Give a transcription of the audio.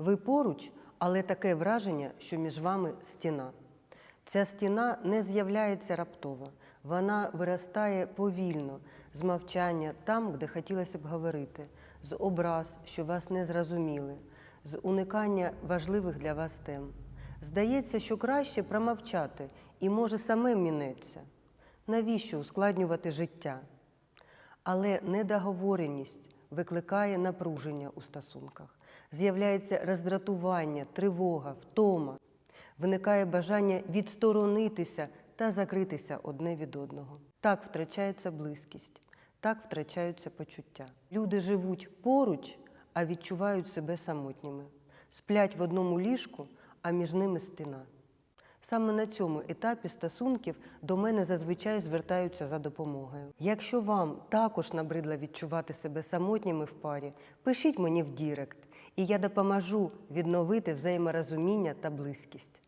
Ви поруч, але таке враження, що між вами стіна. Ця стіна не з'являється раптово, вона виростає повільно, з мовчання там, де хотілося б говорити, з образ, що вас не зрозуміли, з уникання важливих для вас тем. Здається, що краще промовчати і може саме мінеться. Навіщо ускладнювати життя? Але недоговореність викликає напруження у стосунках. З'являється роздратування, тривога, втома. Виникає бажання відсторонитися та закритися одне від одного. Так втрачається близькість, так втрачаються почуття. Люди живуть поруч, а відчувають себе самотніми. Сплять в одному ліжку, а між ними стіна. Саме на цьому етапі стосунків до мене зазвичай звертаються за допомогою. Якщо вам також набридло відчувати себе самотніми в парі, пишіть мені в Дірект, і я допоможу відновити взаєморозуміння та близькість.